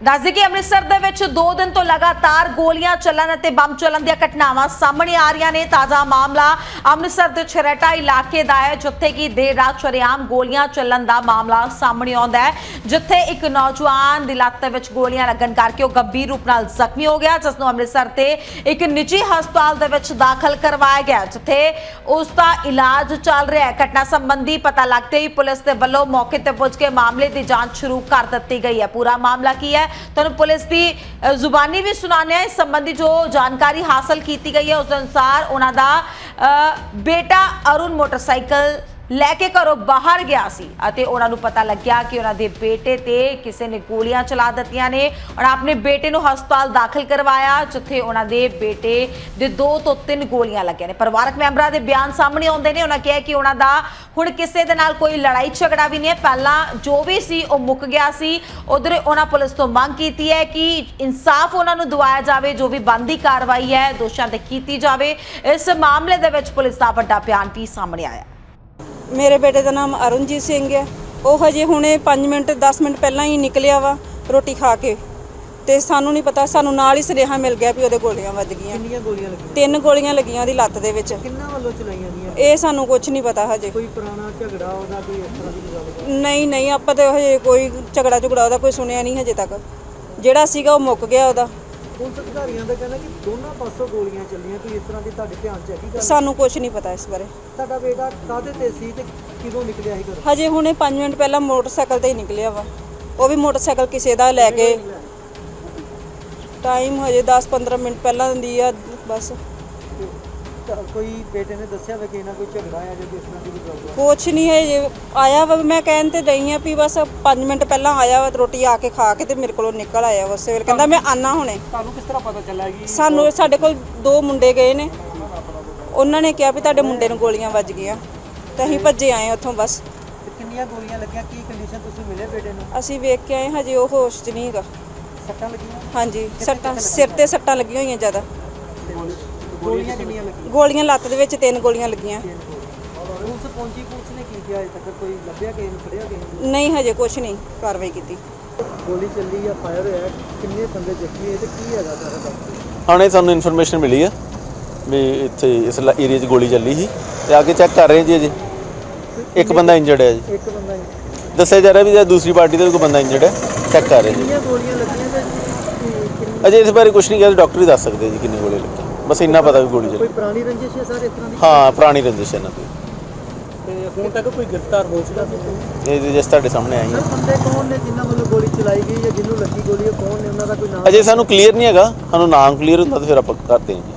ਦੱਸਦੇ ਕਿ ਅੰਮ੍ਰਿਤਸਰ ਦੇ ਵਿੱਚ 2 ਦਿਨ ਤੋਂ ਲਗਾਤਾਰ ਗੋਲੀਆਂ ਚੱਲਣ ਅਤੇ ਬੰਬ ਚੱਲਣ ਦੀਆਂ ਘਟਨਾਵਾਂ ਸਾਹਮਣੇ ਆ ਰਹੀਆਂ ਨੇ। ਤਾਜ਼ਾ ਮਾਮਲਾ ਅੰਮ੍ਰਿਤਸਰ ਦੇ ਛਰੇਟਾ ਇਲਾਕੇ ਦਾ ਹੈ, ਜਿੱਥੇ ਕਿ ਦੇਰ ਰਾਤ ਸ਼ਰੇਆਮ ਗੋਲੀਆਂ ਚੱਲਣ ਦਾ ਮਾਮਲਾ ਸਾਹਮਣੇ ਆਉਂਦਾ ਹੈ, ਜਿੱਥੇ ਇੱਕ ਨੌਜਵਾਨ ਦੀ ਲੱਤ ਦੇ ਵਿੱਚ ਗੋਲੀਆਂ ਲੱਗਣ ਕਰਕੇ ਉਹ ਗੰਭੀਰ ਰੂਪ ਨਾਲ ਜ਼ਖਮੀ ਹੋ ਗਿਆ, ਜਿਸ ਨੂੰ ਅੰਮ੍ਰਿਤਸਰ ਤੇ ਇੱਕ ਨਿੱਜੀ ਹਸਪਤਾਲ ਦੇ ਵਿੱਚ ਦਾਖਲ ਕਰਵਾਇਆ ਗਿਆ, ਜਿੱਥੇ ਉਸ ਦਾ ਇਲਾਜ ਚੱਲ ਰਿਹਾ ਹੈ। ਘਟਨਾ ਸੰਬੰਧੀ ਪਤਾ ਲੱਗਦੇ ਹੀ ਪੁਲਿਸ ਦੇ ਵੱਲੋਂ ਮੌਕੇ ਤੇ ਪਹੁੰਚ ਕੇ ਮਾਮਲੇ ਦੀ ਜਾਂਚ ਸ਼ੁਰੂ ਕਰ ਦਿੱਤੀ ਗਈ ਹੈ। ਪੂਰਾ ਮਾਮਲਾ ਕੀ ਹੈ? ਤੁਹਾਨੂੰ ਪੁਲਿਸ ਦੀ ਜ਼ੁਬਾਨੀ ਵੀ ਸੁਣਾਉਂਦੇ ਹਾਂ। ਇਸ ਸੰਬੰਧੀ ਜੋ ਜਾਣਕਾਰੀ ਹਾਸਲ ਕੀਤੀ ਗਈ ਹੈ ਉਸ ਅਨੁਸਾਰ ਉਹਨਾਂ ਦਾ ਅ, ਬੇਟਾ ਅਰੁਣ ਮੋਟਰਸਾਈਕਲ ਲੈ ਕੇ ਘਰੋਂ ਬਾਹਰ ਗਿਆ ਸੀ ਅਤੇ ਉਹਨਾਂ ਨੂੰ ਪਤਾ ਲੱਗਿਆ ਕਿ ਉਹਨਾਂ ਦੇ ਬੇਟੇ ਤੇ ਕਿਸੇ ਨੇ ਗੋਲੀਆਂ ਚਲਾ ਦਿੱਤੀਆਂ ਨੇ ਔਰ ਆਪਣੇ ਬੇਟੇ ਨੂੰ ਹਸਪਤਾਲ ਦਾਖਲ ਕਰਵਾਇਆ, ਜਿੱਥੇ ਉਹਨਾਂ ਦੇ ਬੇਟੇ ਦੇ ਦੋ ਤੋਂ ਤਿੰਨ ਗੋਲੀਆਂ ਲੱਗੀਆਂ ਨੇ। ਪਰਿਵਾਰਕ ਮੈਂਬਰਾਂ ਦੇ ਬਿਆਨ ਸਾਹਮਣੇ ਆਉਂਦੇ ਨੇ। ਉਹਨਾਂ ਕਿਹਾ ਕਿ ਉਹਨਾਂ ਦਾ ਹੁਣ ਕਿਸੇ ਦੇ ਨਾਲ ਕੋਈ ਲੜਾਈ ਝਗੜਾ ਵੀ ਨਹੀਂ ਹੈ। ਪਹਿਲਾਂ ਜੋ ਵੀ ਸੀ, ਉਹ ਮੁੱਕ ਗਿਆ ਸੀ। ਉਧਰ ਉਹਨਾਂ ਪੁਲਿਸ ਤੋਂ ਮੰਗ ਕੀਤੀ ਹੈ ਕਿ ਇਨਸਾਫ ਉਹਨਾਂ ਨੂੰ ਦਿਵਾਇਆ ਜਾਵੇ। ਜੋ ਵੀ ਬੰਦੀ ਕਾਰਵਾਈ ਹੈ, ਦੋਸ਼ਾਂ ਤੇ ਕੀਤੀ ਜਾਵੇ। ਇਸ ਮਾਮਲੇ ਦੇ ਵਿੱਚ ਪੁਲਿਸ ਦਾ ਵੱਡਾ ਬਿਆਨ ਵੀ ਸਾਹਮਣੇ ਆਇਆ। ਮੇਰੇ ਬੇਟੇ ਦਾ ਨਾਮ ਅਰੁਣਜੀਤ ਸਿੰਘ ਹੈ। ਉਹ ਹਜੇ ਹੁਣੇ 5 ਮਿੰਟ 10 ਮਿੰਟ ਪਹਿਲਾਂ ਹੀ ਨਿਕਲਿਆ ਵਾ ਰੋਟੀ ਖਾ ਕੇ। ਤੇ ਸਾਨੂੰ ਨਹੀਂ ਪਤਾ ਸਾਨੂੰ ਨਾਲ ਹੀ ਸੁਨੇਹਾ ਮਿਲ ਗਿਆ ਵੀ ਉਹਦੇ ਗੋਲੀਆਂ ਵੱਜ ਗਈਆਂ। ਕਿੰਨੀਆਂ ਗੋਲੀਆਂ ਲੱਗੀਆਂ? ਤਿੰਨ ਗੋਲੀਆਂ ਲੱਗੀਆਂ ਉਹਦੀ ਲੱਤ ਦੇ ਵਿੱਚ। ਕਿੰਨਾ ਵੱਲੋਂ ਚਲਾਈਆਂ ਦੀਆਂ ਇਹ ਸਾਨੂੰ ਕੁਝ ਨਹੀਂ ਪਤਾ ਹਜੇ। ਕੋਈ ਪੁਰਾਣਾ ਝਗੜਾ ਉਹਦਾ ਕੋਈ ਇਸ ਤਰ੍ਹਾਂ ਦੀ ਗੱਲ ਨਹੀਂ ਨਹੀਂ ਆਪਾਂ ਤੇ ਹਜੇ ਕੋਈ ਝਗੜਾ ਝੁਗੜਾ ਉਹਦਾ ਕੋਈ ਸੁਣਿਆ ਨਹੀਂ ਹਜੇ ਤੱਕ। ਜਿਹੜਾ ਸੀਗਾ ਉਹ ਮੁੱਕ ਗਿਆ ਉਹਦਾ। ਪੁਲਿਸ ਅਧਿਕਾਰੀਆਂ ਦਾ ਕਹਿਣਾ ਕਿ ਦੋਨਾਂ ਪਾਸੋਂ ਗੋਲੀਆਂ ਚੱਲੀਆਂ। ਕੋਈ ਇਸ ਤਰ੍ਹਾਂ ਦੀ ਤੁਹਾਡੇ ਧਿਆਨ 'ਚ ਹੈਗੀ ਗੱਲ? ਸਾਨੂੰ ਕੁਝ ਨਹੀਂ ਪਤਾ ਇਸ ਬਾਰੇ। ਤੁਹਾਡਾ ਬੇਟਾ ਕਾਹਦੇ ਤੇ ਸੀ ਤੇ ਕਿਦੋਂ ਨਿਕਲਿਆ ਸੀ ਘਰੋਂ? ਹਜੇ ਹੁਣੇ 5 ਮਿੰਟ ਪਹਿਲਾਂ ਮੋਟਰਸਾਈਕਲ ਤੇ ਹੀ ਨਿਕਲਿਆ ਵਾ। ਉਹ ਵੀ ਮੋਟਰਸਾਈਕਲ ਕਿਸੇ ਦਾ ਲੈ ਕੇ। ਟਾਈਮ ਹਜੇ 10-15 ਮਿੰਟ ਪਹਿਲਾਂ ਦੀ ਆ ਬਸ। ਤੇ ਤਾਂ ਕੋਈ ਬੇਟੇ ਨੇ ਦੱਸਿਆ ਵੇ ਕਿ ਇਹਨਾਂ ਕੋਈ ਝਗੜਾ ਆ ਜਾਂ ਕਿਸ ਤਰ੍ਹਾਂ ਦੀ ਕੋਈ ਗੱਲ ਕੁਛ ਨਹੀਂ ਹੈ ਜੇ ਆਇਆ ਵਾ ਮੈਂ ਕਹਿਣ ਤੇ ਰਹੀ ਆ ਵੀ ਬਸ 5 ਮਿੰਟ ਪਹਿਲਾਂ ਆਇਆ ਵਾ ਤੇ ਰੋਟੀ ਆ ਕੇ ਖਾ ਕੇ ਤੇ ਮੇਰੇ ਕੋਲੋਂ ਨਿਕਲ ਆਇਆ ਵਾ ਉਸੇ ਵੇਲੇ ਕਹਿੰਦਾ ਮੈਂ ਆਨਾ ਹੁਣੇ। ਤੁਹਾਨੂੰ ਕਿਸ ਤਰ੍ਹਾਂ ਪਤਾ ਚੱਲਿਆ ਕਿ ਸਾਨੂੰ ਸਾਡੇ ਕੋਲ ਦੋ ਮੁੰਡੇ ਗਏ ਨੇ। ਉਹਨਾਂ ਨੇ ਕਿਹਾ ਵੀ ਤੁਹਾਡੇ ਮੁੰਡੇ ਨੂੰ ਗੋਲੀਆਂ ਵੱਜ ਗਈਆਂ। ਤੇ ਅਸੀਂ ਭੱਜੇ ਆਏ ਉੱਥੋਂ ਬਸ। ਤੇ ਕਿੰਨੀਆਂ ਗੋਲੀਆਂ ਲੱਗੀਆਂ? ਕੀ ਕੰਡੀਸ਼ਨ ਤੁਸੀਂ ਮਿਲੇ ਬੇਟੇ ਨੂੰ? ਅਸੀਂ ਵੇਖ ਕੇ ਆਏ ਹਜੇ ਉਹ ਹੋਸ਼ 'ਚ ਨਹੀਂ ਹੈਗਾ। ਸੱਟਾਂ ਲੱਗੀਆਂ? ਹਾਂਜੀ ਸੱਟਾਂ ਸਿਰ ਤੇ ਸੱਟਾਂ ਲੱਗੀਆਂ ਹੋਈਆਂ ਜ਼ਿਆਦਾ। ਗੋਲੀਆਂ ਕਿੰਨੀਆਂ ਲੱਗੀਆਂ? ਗੋਲੀਆਂ ਲੱਤ ਦੇ ਵਿੱਚ ਤਿੰਨ ਗੋਲੀਆਂ ਲੱਗੀਆਂ। ਪੁਲਿਸ ਪਹੁੰਚੀ ਪੁਲਿਸ ਨੇ ਕੀ ਕੀਤਾ ਅਜੇ ਤੱਕ? ਕੋਈ ਲੱਭਿਆ ਕਿਸੇ ਨੂੰ ਫੜਿਆ ਕਿਸੇ ਨੂੰ? ਨਹੀਂ ਹਜੇ ਕੁਛ ਨਹੀਂ ਕਾਰਵਾਈ ਕੀਤੀ। ਗੋਲੀ ਚੱਲੀ ਜਾਂ ਫਾਇਰ ਹੋਇਆ ਕਿੰਨੇ ਬੰਦੇ ਜ਼ਖਮੀ ਹੋਏ ਤੇ ਕੀ ਹੈਗਾ ਸਾਰਾ ਦੱਸੋ ਹੁਣੇ ਸਾਨੂੰ ਇਨਫੋਰਮੇਸ਼ਨ ਮਿਲੀ ਆ ਵੀ ਇੱਥੇ ਇਸ ਏਰੀਆ 'ਚ ਗੋਲੀ ਚੱਲੀ ਸੀ ਤੇ ਆ ਕੇ ਚੈੱਕ ਕਰ ਰਹੇ ਜੀ ਅਜੇ। ਇੱਕ ਬੰਦਾ ਇੰਜਰਡ ਹੈ ਜੀ। ਇੱਕ ਬੰਦਾ ਹੀ। ਦੱਸਿਆ ਜਾ ਰਿਹਾ ਵੀ ਜੇ ਦੂਸਰੀ ਪਾਰਟੀ ਦਾ ਕੋਈ ਬੰਦਾ ਇੰਜਰਡ ਹੈ ਚੈੱਕ ਕਰ ਰਹੇ ਜੀ। ਅਜੇ ਇਸ ਬਾਰੇ ਕੁਝ ਨਹੀਂ ਕਿਹਾ ਡਾਕਟਰ ਹੀ ਦੱਸ ਸਕਦੇ ਜੀ ਕਿੰਨੀ ਗੋਲੀ ਬਸ ਇੰਨਾ ਪਤਾ ਵੀ ਗੋਲੀ ਕੋਈ ਚੱਲੀ ਪੁਰਾਣੀ ਰੰਜਿਸ਼ ਹੈ ਸਰ ਇਸ ਤਰ੍ਹਾਂ ਦੀ? ਹਾਂ ਪੁਰਾਣੀ ਰੰਜਿਸ਼ ਹੈ ਇਹਨਾਂ ਦੀ। ਤੇ ਹੁਣ ਤੱਕ ਕੋਈ ਗ੍ਰਿਫਤਾਰ ਹੋ ਚੁੱਕਾ ਸੀ ਇਹ ਜਿਸ ਤੁਹਾਡੇ ਸਾਹਮਣੇ ਆਈ ਸਰ ਹੈ। ਬੰਦੇ ਕੌਣ ਨੇ ਜਿਨ੍ਹਾਂ ਵੱਲੋਂ ਗੋਲੀ ਚਲਾਈ ਗਈ ਜਾਂ ਜਿਹਨੂੰ ਲੱਗੀ ਗੋਲੀ ਉਹ ਕੌਣ ਨੇ? ਉਹਨਾਂ ਦਾ ਕੋਈ ਨਾਮ? ਅਜੇ ਸਾਨੂੰ ਕਲੀਅਰ ਨਹੀਂ ਹੈਗਾ। ਸਾਨੂੰ ਨਾਮ ਕਲੀਅਰ ਹੁੰਦਾ ਤਾਂ ਫਿਰ ਆਪਾਂ ਕਰਦੇ ਹਾਂ ਜੀ